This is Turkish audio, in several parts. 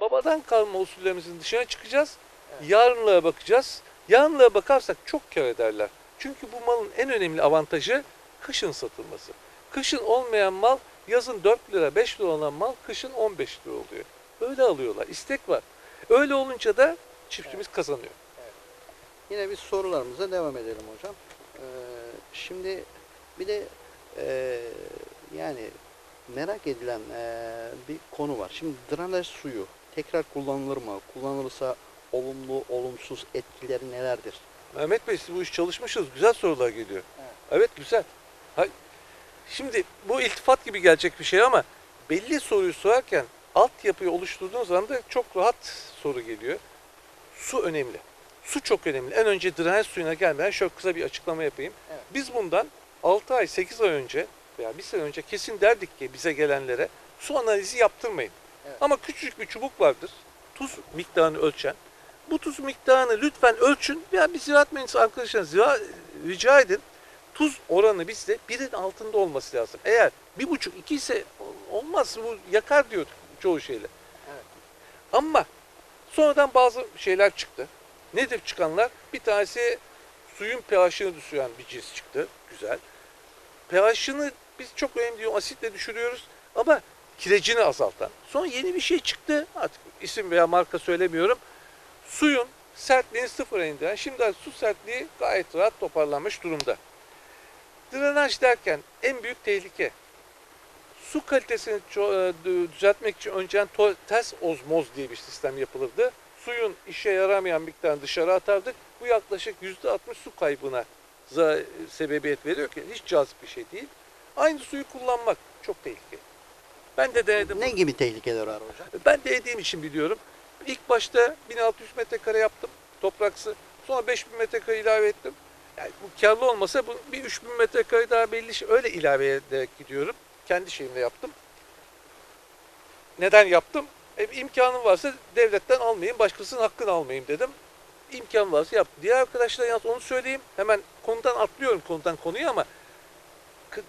babadan kalma usullerimizin dışına çıkacağız. Yarınlığa bakacağız. Yarınlığa bakarsak çok kar ederler. Çünkü bu malın en önemli avantajı kışın satılması. Kışın olmayan mal yazın 4 lira 5 lira olan mal kışın 15 lira oluyor. Öyle alıyorlar. İstek var. Öyle olunca da çiftçimiz kazanıyor. Yine biz sorularımıza devam edelim hocam. Ee, şimdi bir de e, yani merak edilen e, bir konu var. Şimdi drenaj suyu tekrar kullanılır mı? Kullanılırsa olumlu, olumsuz etkileri nelerdir? Mehmet Bey siz bu iş çalışmışsınız. Güzel sorular geliyor. Evet. Evet, güzel. Ha, şimdi bu iltifat gibi gelecek bir şey ama belli soruyu sorarken altyapıyı oluşturduğunuz zaman da çok rahat soru geliyor. Su önemli. Su çok önemli. En önce drenaj suyuna gelmeden şöyle kısa bir açıklama yapayım. Evet. Biz bundan 6 ay 8 ay önce veya bir sene önce kesin derdik ki bize gelenlere su analizi yaptırmayın. Evet. Ama küçücük bir çubuk vardır. Tuz miktarını ölçen. Bu tuz miktarını lütfen ölçün veya bir ziraat mühendisi arkadaşlarına zira- rica edin. Tuz oranı bizde birin altında olması lazım. Eğer bir buçuk iki ise olmaz bu yakar diyor çoğu şeyle. Evet. Ama sonradan bazı şeyler çıktı. Nedir çıkanlar? Bir tanesi suyun pH'ını düşüren bir cins çıktı. Güzel. pH'ını biz çok önemli diyor asitle düşürüyoruz ama kirecini azaltan. Sonra yeni bir şey çıktı. Artık isim veya marka söylemiyorum. Suyun sertliğini sıfıra indiren. Şimdi su sertliği gayet rahat toparlanmış durumda. Drenaj derken en büyük tehlike su kalitesini e, dü- düzeltmek için önceden ters ozmoz diye bir sistem yapılırdı. Suyun işe yaramayan miktarını dışarı atardık. Bu yaklaşık %60 su kaybına sebebiyet veriyor ki hiç cazip bir şey değil. Aynı suyu kullanmak çok tehlikeli. Ben de denedim. Ne gibi tehlikeler var hocam? Ben de yediğim için biliyorum. İlk başta 1600 metrekare yaptım topraksı. Sonra 5000 metrekare ilave ettim. Yani bu karlı olmasa bu bir 3000 metrekare daha belli şey. Öyle ilave ederek gidiyorum. Kendi şeyimle yaptım. Neden yaptım? E, imkanım varsa devletten almayayım, başkasının hakkını almayayım dedim. İmkan varsa yaptım. Diğer arkadaşlara yalnız onu söyleyeyim. Hemen konudan atlıyorum konudan konuya ama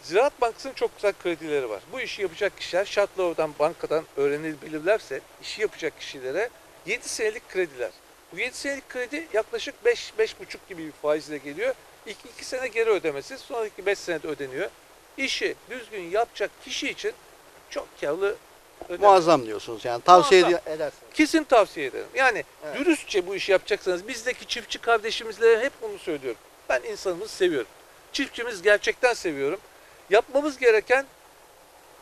Ziraat Bankası'nın çok güzel kredileri var. Bu işi yapacak kişiler şartla oradan bankadan öğrenilebilirlerse işi yapacak kişilere 7 senelik krediler. Bu 7 senelik kredi yaklaşık 5 buçuk gibi bir faizle geliyor. İlk 2 sene geri ödemesi, sonraki 5 senede ödeniyor. İşi düzgün yapacak kişi için çok karlı ödeme. Muazzam diyorsunuz yani tavsiye Muazzam. edersiniz. Kesin tavsiye ederim. Yani Evet. dürüstçe bu işi yapacaksanız bizdeki çiftçi kardeşimizle hep bunu söylüyorum. Ben insanımızı seviyorum. Çiftçimiz gerçekten seviyorum. Yapmamız gereken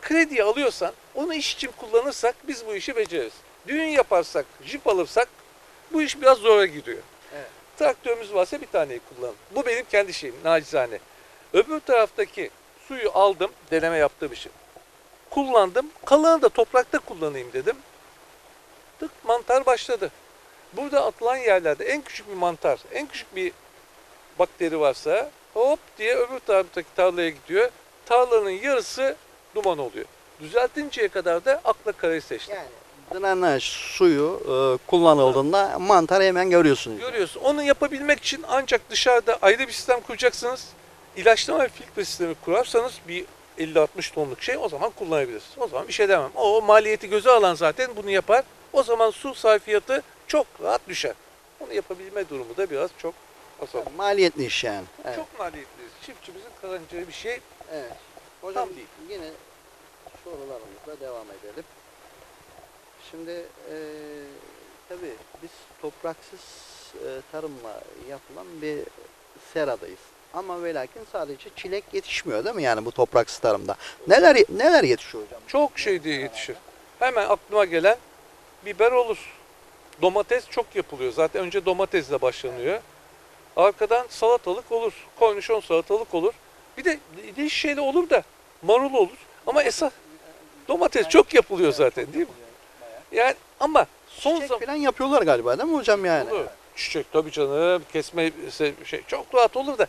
kredi alıyorsan onu iş için kullanırsak biz bu işi beceririz. Düğün yaparsak, jip alırsak bu iş biraz zora giriyor. Evet. Traktörümüz varsa bir taneyi kullanın. Bu benim kendi şeyim nacizane. Öbür taraftaki suyu aldım, deneme yaptığım için. Kullandım. Kalanı da toprakta kullanayım dedim. Tık mantar başladı. Burada atılan yerlerde en küçük bir mantar, en küçük bir bakteri varsa hop diye öbür taraftaki tarlaya gidiyor. Tarlanın yarısı duman oluyor. Düzeltinceye kadar da akla karayı seçtim. Yani drenaj suyu e, kullanıldığında mantar hemen görüyorsunuz. Görüyorsun. Onu yapabilmek için ancak dışarıda ayrı bir sistem kuracaksınız. İlaçlama ve filtre sistemi kurarsanız bir 50-60 tonluk şey o zaman kullanabilirsiniz. O zaman bir şey demem. O maliyeti göze alan zaten bunu yapar. O zaman su sarfiyatı çok rahat düşer. Onu yapabilme durumu da biraz çok azalır. Maliyetli iş yani. Evet. Çok maliyetli. Çiftçimizin kazanacağı bir şey evet. Hocam Tam değil. yine sorularımızla devam edelim. Şimdi e, tabii biz topraksız e, tarımla yapılan bir seradayız. Ama ve lakin sadece çilek yetişmiyor değil mi yani bu topraksız tarımda? Neler neler yetişiyor hocam? çok şey diye yetişir. Hemen aklıma gelen biber olur. Domates çok yapılıyor. Zaten önce domatesle başlanıyor. Arkadan salatalık olur. Kornişon salatalık olur. Bir de değişik şeyler olur da marul olur. Ama esas domates çok yapılıyor zaten değil mi? Yani ama son Çiçek zaman falan yapıyorlar galiba değil mi hocam yani? olur. Çiçek tabii canım. Kesme şey çok rahat olur da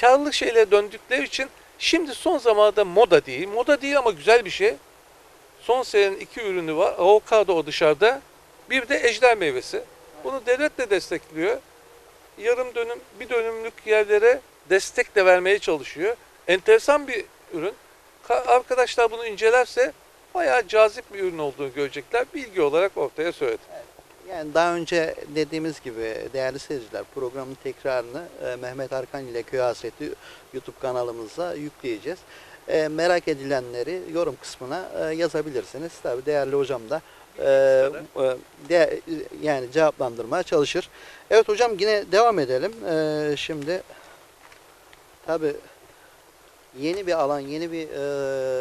karlı şeylere döndükleri için şimdi son zamanlarda moda değil. Moda değil ama güzel bir şey. Son senenin iki ürünü var. Avokado o dışarıda. Bir de ejder meyvesi. Bunu devlet de destekliyor. Yarım dönüm, bir dönümlük yerlere destek de vermeye çalışıyor. Enteresan bir ürün. Ka- Arkadaşlar bunu incelerse bayağı cazip bir ürün olduğunu görecekler. Bilgi olarak ortaya söyledim. Yani daha önce dediğimiz gibi değerli seyirciler programın tekrarını e, Mehmet Arkan ile Köy Hasreti YouTube kanalımıza yükleyeceğiz. E, merak edilenleri yorum kısmına e, yazabilirsiniz. Tabii değerli hocam da e, de, yani cevaplandırmaya çalışır. Evet hocam yine devam edelim. E, şimdi tabii yeni bir alan, yeni bir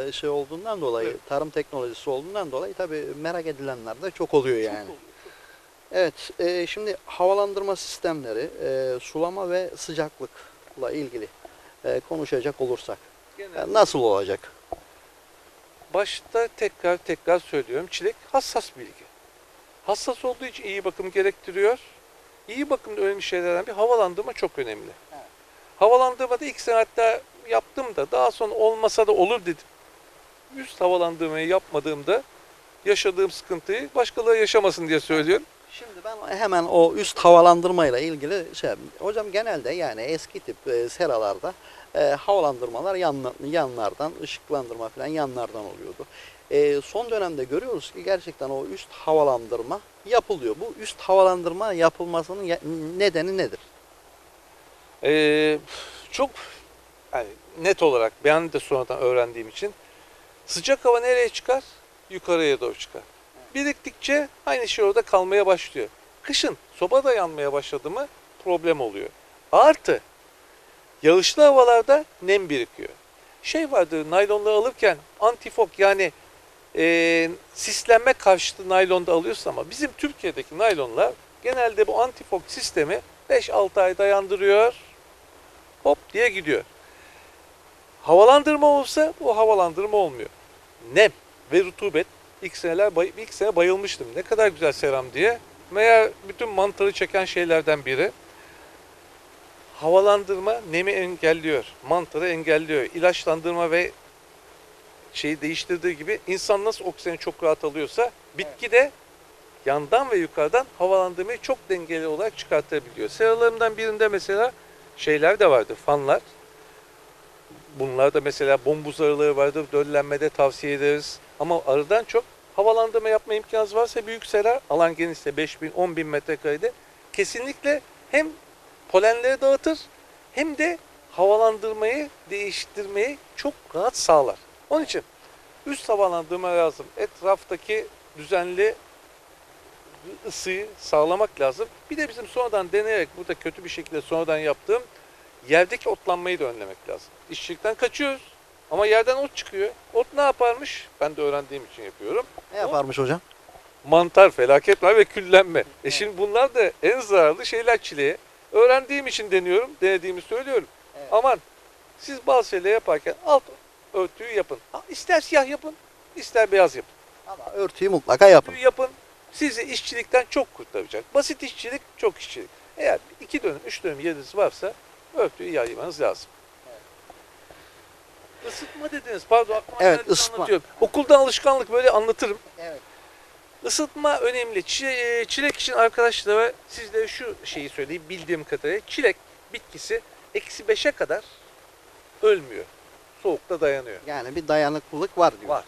e, şey olduğundan dolayı, Evet. tarım teknolojisi olduğundan dolayı tabii merak edilenler de çok oluyor yani. Evet, e, şimdi havalandırma sistemleri, e, sulama ve sıcaklıkla ilgili e, konuşacak olursak Genelde nasıl olacak? Başta tekrar tekrar söylüyorum. Çilek hassas bilgi. Hassas olduğu için iyi bakım gerektiriyor. İyi bakımda önemli şeylerden bir havalandırma çok önemli. Evet. Havalandırmada ilk sene hatta yaptım da daha sonra olmasa da olur dedim. Üst havalandırmayı yapmadığımda yaşadığım sıkıntıyı başkaları yaşamasın diye söylüyorum. Şimdi ben hemen o üst havalandırmayla ilgili şey hocam genelde yani eski tip e, seralarda e, havalandırmalar yan, yanlardan, ışıklandırma falan yanlardan oluyordu. E, son dönemde görüyoruz ki gerçekten o üst havalandırma yapılıyor. Bu üst havalandırma yapılmasının ya- nedeni nedir? Ee, çok yani net olarak ben de sonradan öğrendiğim için sıcak hava nereye çıkar? Yukarıya doğru çıkar. Biriktikçe aynı şey orada kalmaya başlıyor. Kışın soba da yanmaya başladı mı problem oluyor. Artı yağışlı havalarda nem birikiyor. Şey vardı naylonları alırken antifok yani e, sislenme karşıtı naylonda alıyorsun ama bizim Türkiye'deki naylonlar genelde bu antifok sistemi 5-6 ay dayandırıyor. Hop diye gidiyor. Havalandırma olsa bu havalandırma olmuyor. Nem ve rutubet ilk seneler ilk sene bayılmıştım. Ne kadar güzel seram diye. Meğer bütün mantarı çeken şeylerden biri. Havalandırma nemi engelliyor, mantarı engelliyor. İlaçlandırma ve şeyi değiştirdiği gibi insan nasıl oksijeni çok rahat alıyorsa bitki de yandan ve yukarıdan havalandırmayı çok dengeli olarak çıkartabiliyor. Seralarımdan birinde mesela şeyler de vardı, fanlar. Bunlar da mesela bombuz arıları vardır, döllenmede tavsiye ederiz. Ama arıdan çok havalandırma yapma imkanınız varsa büyük sera, alan genişse 5000, 10.000 metrekarede kesinlikle hem polenleri dağıtır hem de havalandırmayı değiştirmeyi çok rahat sağlar. Onun için üst havalandırma lazım. Etraftaki düzenli ısıyı sağlamak lazım. Bir de bizim sonradan deneyerek burada kötü bir şekilde sonradan yaptığım yerdeki otlanmayı da önlemek lazım. İşçilikten kaçıyoruz ama yerden ot çıkıyor. Ot ne yaparmış? Ben de öğrendiğim için yapıyorum. Ne yaparmış hocam? Mantar, felaket var ve küllenme. E şimdi bunlar da en zararlı şeyler çileğe. Öğrendiğim için deniyorum, denediğimi söylüyorum. Evet. Aman siz bazı şeyler yaparken alt örtüyü yapın. Ha, İster siyah yapın, ister beyaz yapın. Ama örtüyü mutlaka yapın. Örtüyü yapın. Sizi işçilikten çok kurtaracak. Basit işçilik, çok işçilik. Eğer iki dönüm, üç dönüm yeriniz varsa örtüyü yaymanız lazım. Isıtma dediniz. Pardon aklıma Evet, geldi, ısıtma. anlatıyorum. Okuldan alışkanlık böyle anlatırım. Evet. Isıtma önemli. E, Çilek için arkadaşlara sizlere şu şeyi söyleyeyim bildiğim kadarıyla. Çilek bitkisi eksi 5'e kadar ölmüyor. Soğukta dayanıyor. Yani bir dayanıklılık var diyor. Var.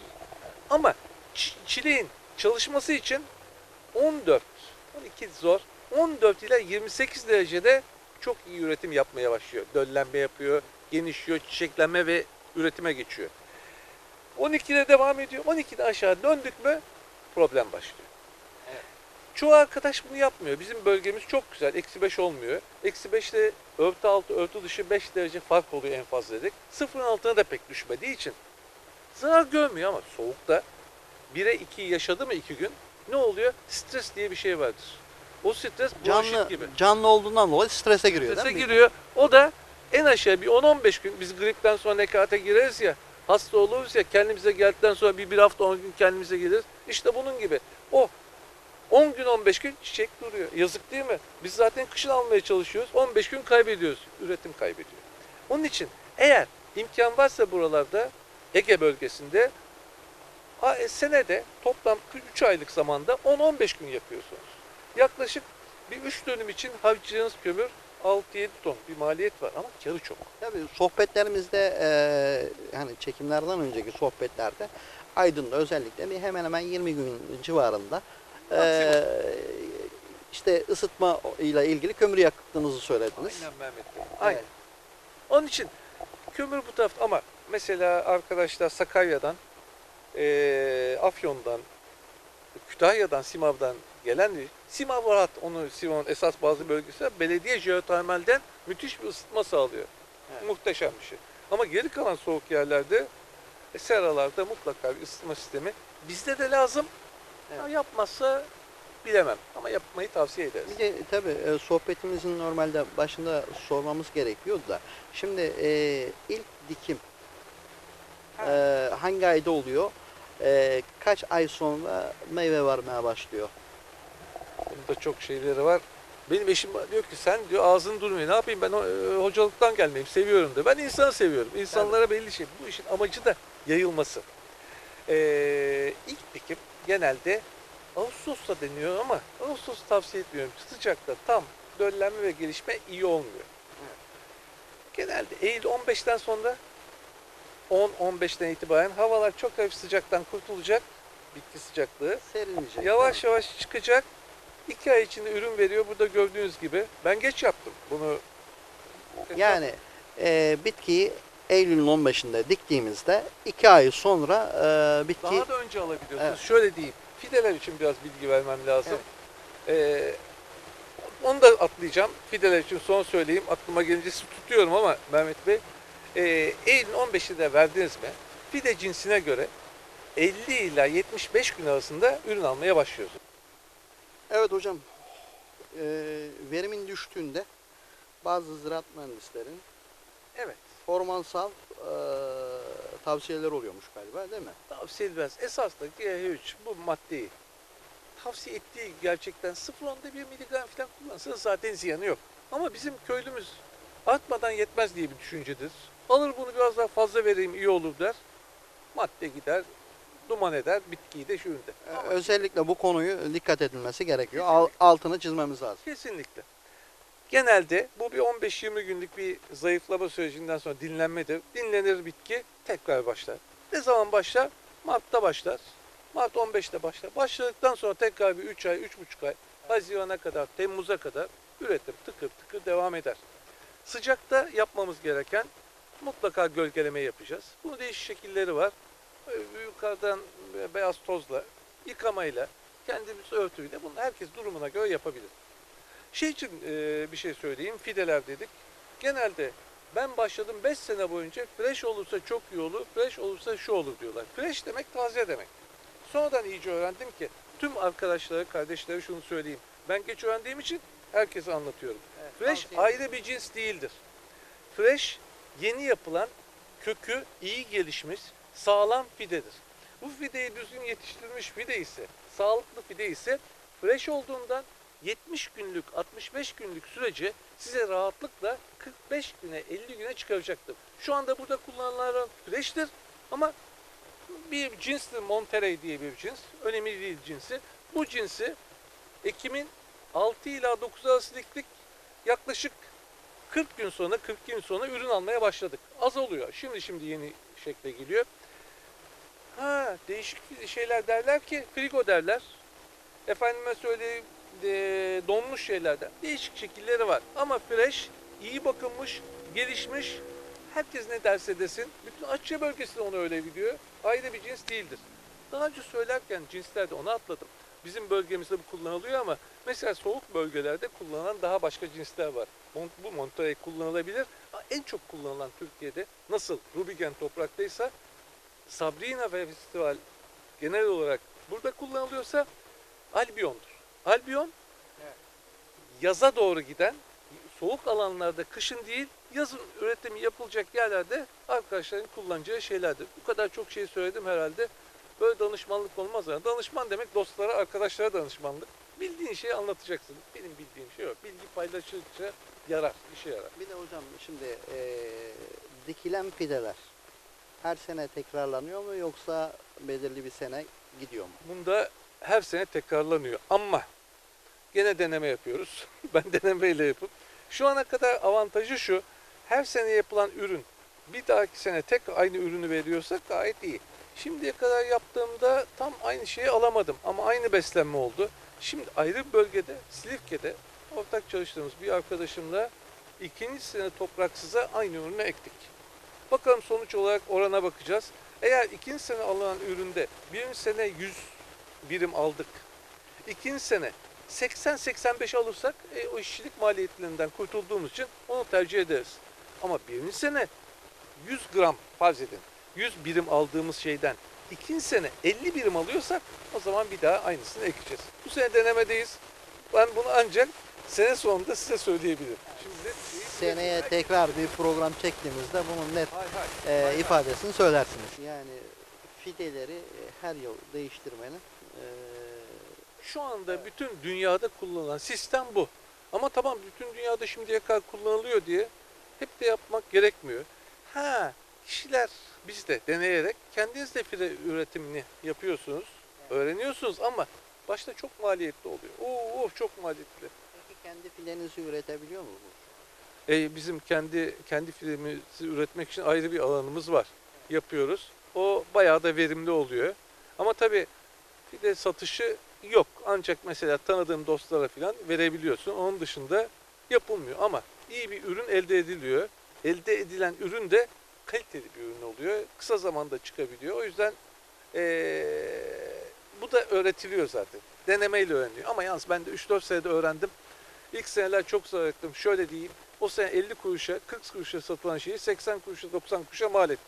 Ama çi- çileğin çalışması için 14, 12 zor. 14 ile 28 derecede çok iyi üretim yapmaya başlıyor. Döllenme yapıyor, genişliyor, çiçeklenme ve üretime geçiyor. 12'de devam ediyor. 12'de aşağı döndük mü problem başlıyor. Evet. Çoğu arkadaş bunu yapmıyor. Bizim bölgemiz çok güzel. Eksi 5 olmuyor. Eksi 5 ile örtü altı, örtü dışı 5 derece fark oluyor en fazla dedik. Sıfırın altına da pek düşmediği için zarar görmüyor ama soğukta 1'e 2 yaşadı mı 2 gün ne oluyor? Stres diye bir şey vardır. O stres bulaşık Canlı, gibi. canlı olduğundan dolayı strese giriyor Strese değil mi? giriyor. O da en aşağı bir 10-15 gün biz gripten sonra nekate gireriz ya hasta oluruz ya kendimize geldikten sonra bir, bir hafta 10 gün kendimize geliriz. İşte bunun gibi. O 10 gün 15 gün çiçek duruyor. Yazık değil mi? Biz zaten kışın almaya çalışıyoruz. 15 gün kaybediyoruz. Üretim kaybediyor. Onun için eğer imkan varsa buralarda Ege bölgesinde e, senede toplam 3 aylık zamanda 10-15 gün yapıyorsunuz. Yaklaşık bir 3 dönüm için harcayacağınız kömür 6-7 ton bir maliyet var ama karı çok. Tabii sohbetlerimizde e, hani çekimlerden önceki sohbetlerde Aydın'da özellikle bir hemen hemen 20 gün civarında e, işte ısıtma ile ilgili kömür yaktığınızı söylediniz. Aynen Mehmet Bey. Aynen. Evet. Onun için kömür bu tarafta ama mesela arkadaşlar Sakarya'dan, eee, Afyon'dan, Kütahya'dan, Simav'dan gelen Simav rahat onu Simav'ın esas bazı bölgesi belediye jeotermalden müthiş bir ısıtma sağlıyor. Evet. Muhteşem bir şey. Ama geri kalan soğuk yerlerde e, seralarda mutlaka bir ısıtma sistemi bizde de lazım. Evet. Ha, yapmazsa bilemem ama yapmayı tavsiye ederiz. Bir de tabii e, sohbetimizin normalde başında sormamız gerekiyordu da şimdi e, ilk dikim Ha. e, hangi ayda oluyor? E, kaç ay sonra meyve vermeye başlıyor? Bunda çok şeyleri var. Benim eşim diyor ki sen diyor ağzın durmuyor. Ne yapayım ben e, hocalıktan gelmeyeyim seviyorum diyor. Ben insanı seviyorum. İnsanlara belli şey. Bu işin amacı da yayılması. Ee, ilk dikim genelde Ağustos'ta deniyor ama Ağustos tavsiye etmiyorum. Sıcakta tam döllenme ve gelişme iyi olmuyor. Genelde Eylül 15'ten sonra 10-15'ten itibaren havalar çok hafif sıcaktan kurtulacak. Bitki sıcaklığı. Serinleyecek. Yavaş yavaş çıkacak. İki ay içinde ürün veriyor. Burada gördüğünüz gibi. Ben geç yaptım bunu. Yani e, bitkiyi Eylül'ün 15'inde diktiğimizde iki ay sonra e, bitki daha da önce alabiliyorsunuz. Evet. Şöyle diyeyim. Fideler için biraz bilgi vermem lazım. Ee, onu da atlayacağım. Fideler için son söyleyeyim. Aklıma gelince tutuyorum ama Mehmet Bey. Ee, Eylül'ün 15'inde verdiniz mi? Fide cinsine göre 50 ila 75 gün arasında ürün almaya başlıyorsunuz. Evet hocam. E, verimin düştüğünde bazı ziraat mühendislerin Evet. ormansal e, tavsiyeler oluyormuş galiba değil mi? tavsiye edilmez. Esas da GH3 bu maddeyi tavsiye ettiği gerçekten 0.1 miligram falan kullansa zaten ziyanı yok. Ama bizim köylümüz artmadan yetmez diye bir düşüncedir. Alır bunu biraz daha fazla vereyim iyi olur der. Madde gider, duman eder, bitkiyi de. E, Ama özellikle bu konuyu dikkat edilmesi gerekiyor. Al- altını çizmemiz lazım. Kesinlikle. Genelde bu bir 15-20 günlük bir zayıflama sürecinden sonra dinlenmedir. Dinlenir bitki tekrar başlar. Ne zaman başlar? Mart'ta başlar. Mart 15'te başlar. Başladıktan sonra tekrar bir 3 ay, 3,5 ay, Haziran'a kadar, Temmuz'a kadar üretim tıkır tıkır devam eder. Sıcakta yapmamız gereken mutlaka gölgeleme yapacağız. Bunun değişik şekilleri var. Yukarıdan beyaz tozla, yıkamayla, kendimiz örtüyle bunu herkes durumuna göre yapabilir. Şey için e, bir şey söyleyeyim. Fideler dedik. Genelde ben başladım 5 sene boyunca fresh olursa çok iyi olur, fresh olursa şu olur diyorlar. Fresh demek taze demek. Sonradan iyice öğrendim ki tüm arkadaşlara, kardeşlere şunu söyleyeyim. Ben geç öğrendiğim için herkese anlatıyorum. Fresh ayrı bir cins değildir. Fresh yeni yapılan kökü iyi gelişmiş sağlam fidedir. Bu fideyi düzgün yetiştirilmiş fide ise, sağlıklı fide ise fresh olduğundan 70 günlük, 65 günlük süreci size rahatlıkla 45 güne, 50 güne çıkaracaktır. Şu anda burada kullanılan fresh'tir ama bir cinstir Monterey diye bir cins. Önemli değil cinsi. Bu cinsi Ekim'in 6 ila 9 arası. Yaklaşık 40 gün sonra, 40 gün sonra ürün almaya başladık. Az oluyor. Şimdi şimdi yeni şekle geliyor. Ha, değişik şeyler derler ki frigo derler. Efendime söyleyeyim e, donmuş şeylerden. Değişik şekilleri var. Ama fresh, iyi bakılmış, gelişmiş. Herkes ne derse desin. Bütün Akçe bölgesi de onu öyle biliyor. Ayrı bir cins değildir. Daha önce söylerken cinslerde onu atladım. Bizim bölgemizde bu kullanılıyor ama mesela soğuk bölgelerde kullanılan daha başka cinsler var. Bu Monterey kullanılabilir. En çok kullanılan Türkiye'de nasıl Rubigen topraktaysa Sabrina ve Festival genel olarak burada kullanılıyorsa Albion'dur. Albion Evet. yaza doğru giden soğuk alanlarda kışın değil yazın üretimi yapılacak yerlerde arkadaşların kullanacağı şeylerdir. Bu kadar çok şey söyledim herhalde. Böyle danışmanlık olmaz. Yani danışman demek dostlara, arkadaşlara danışmanlık. Bildiğin şeyi anlatacaksın. Benim bildiğim şey yok. Bilgi paylaşıldıkça yarar, işe yarar. Bir de hocam şimdi e, dikilen fideler her sene tekrarlanıyor mu yoksa belirli bir sene gidiyor mu? Bunda her sene tekrarlanıyor ama gene deneme yapıyoruz. ben denemeyle yapıp şu ana kadar avantajı şu. Her sene yapılan ürün bir dahaki sene tek aynı ürünü veriyorsa gayet iyi. Şimdiye kadar yaptığımda tam aynı şeyi alamadım ama aynı beslenme oldu. Şimdi ayrı bir bölgede Silifke'de ortak çalıştığımız bir arkadaşımla ikinci sene topraksıza aynı ürünü ektik. Bakalım sonuç olarak orana bakacağız. Eğer ikinci sene alınan üründe birinci sene 100 birim aldık. İkinci sene 80-85 alırsak e, o işçilik maliyetlerinden kurtulduğumuz için onu tercih ederiz. Ama birinci sene 100 gram farz edin. 100 birim aldığımız şeyden ikinci sene 50 birim alıyorsak o zaman bir daha aynısını ekeceğiz. Bu sene denemedeyiz. Ben bunu ancak sene sonunda size söyleyebilirim. Şimdi Seneye tekrar bir program çektiğimizde bunun net Hay hay. e, Hay hay. ifadesini söylersiniz. Yani fideleri e, her yıl değiştirmenin e, Şu anda bütün dünyada kullanılan sistem bu. Ama tamam bütün dünyada şimdiye kadar kullanılıyor diye hep de yapmak gerekmiyor. Ha kişiler biz de deneyerek kendiniz de fide üretimini yapıyorsunuz, öğreniyorsunuz ama başta çok maliyetli oluyor. Oo, of, çok maliyetli. peki kendi filenizi üretebiliyor musunuz? E, bizim kendi kendi filemizi üretmek için ayrı bir alanımız var. Yapıyoruz. O bayağı da verimli oluyor. Ama tabii fide satışı yok. Ancak mesela tanıdığım dostlara falan verebiliyorsun. Onun dışında yapılmıyor. Ama iyi bir ürün elde ediliyor. Elde edilen ürün de kaliteli bir ürün oluyor. Kısa zamanda çıkabiliyor. O yüzden eee, bu da öğretiliyor zaten. Denemeyle öğreniliyor. Ama yalnız ben de 3-4 senede öğrendim. İlk seneler çok zor ettim. Şöyle diyeyim. O sene 50 kuruşa, 40 kuruşa satılan şeyi 80 kuruşa, 90 kuruşa mal ettim.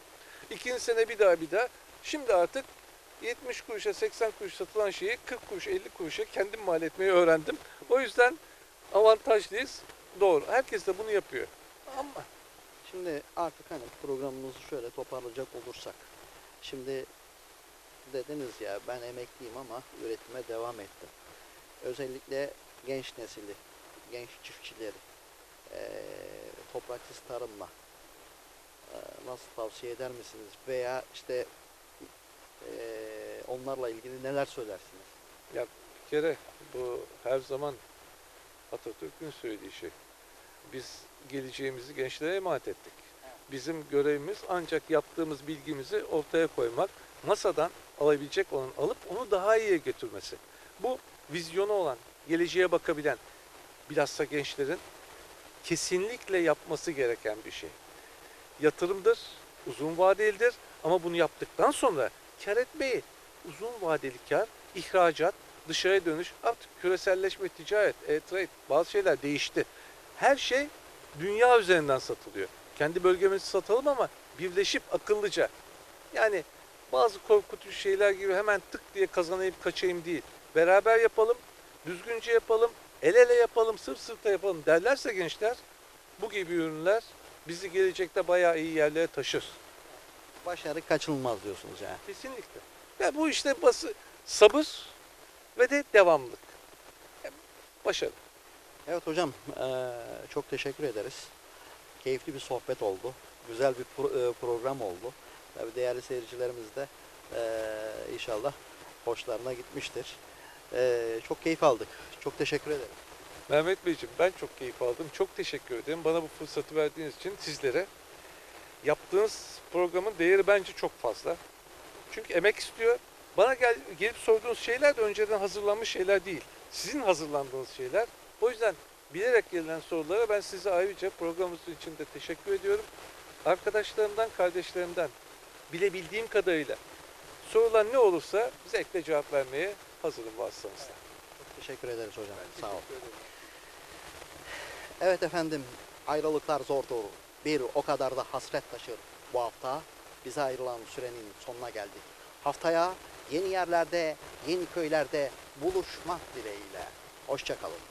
İkinci sene bir daha bir daha. Şimdi artık 70 kuruşa, 80 kuruş satılan şeyi 40 kuruş, 50 kuruşa kendim mal etmeyi öğrendim. O yüzden avantajlıyız. Doğru. Herkes de bunu yapıyor. Ama Şimdi artık hani programımızı şöyle toparlayacak olursak. Şimdi dediniz ya ben emekliyim ama üretime devam ettim. Özellikle genç nesili, genç çiftçileri eee topraksız tarımla eee, nasıl tavsiye eder misiniz? Veya işte eee, onlarla ilgili neler söylersiniz? bir kere bu her zaman Atatürk'ün söylediği şey. Biz geleceğimizi gençlere emanet ettik. Bizim görevimiz ancak yaptığımız bilgimizi ortaya koymak, masadan alabilecek onun alıp onu daha iyiye götürmesi. Bu vizyonu olan, geleceğe bakabilen, bilhassa gençlerin kesinlikle yapması gereken bir şey. Yatırımdır, uzun vadelidir ama bunu yaptıktan sonra kar etmeyi, uzun vadeli kar, ihracat, dışarıya dönüş, artık küreselleşme, ticaret, e-trade bazı şeyler değişti. Her şey dünya üzerinden satılıyor. Kendi bölgemizi satalım ama birleşip akıllıca. Yani bazı korkutucu şeyler gibi hemen tık diye kazanayım kaçayım değil. Beraber yapalım, düzgünce yapalım, el ele yapalım, sırt sırta yapalım derlerse gençler bu gibi ürünler bizi gelecekte bayağı iyi yerlere taşır. Başarı kaçınılmaz diyorsunuz yani. Kesinlikle. Ya bu işte bası, sabır ve de devamlılık. Başarı. Evet hocam eee, çok teşekkür ederiz. Keyifli bir sohbet oldu. Güzel bir eee, program oldu. Tabii değerli seyircilerimiz de eee, inşallah hoşlarına gitmiştir. Çok keyif aldık. Çok teşekkür ederim. Mehmet Beyciğim ben çok keyif aldım. Çok teşekkür ederim. Bana bu fırsatı verdiğiniz için sizlere. Yaptığınız programın değeri bence çok fazla. Çünkü emek istiyor. Bana gel, gelip sorduğunuz şeyler de önceden hazırlanmış şeyler değil. Sizin hazırlandığınız şeyler. O yüzden bilerek gelen sorulara ben size ayrıca programımız için de teşekkür ediyorum. Arkadaşlarımdan, kardeşlerimden bilebildiğim kadarıyla sorulan ne olursa zevkle cevap vermeye hazırım vasıtanızda. Çok teşekkür ederiz hocam. Ben Sağ ederim. Evet efendim ayrılıklar zordur. Bir o kadar da hasret taşır. Bu hafta bize ayrılan sürenin sonuna geldik. Haftaya yeni yerlerde, yeni köylerde buluşmak dileğiyle. Hoşçakalın.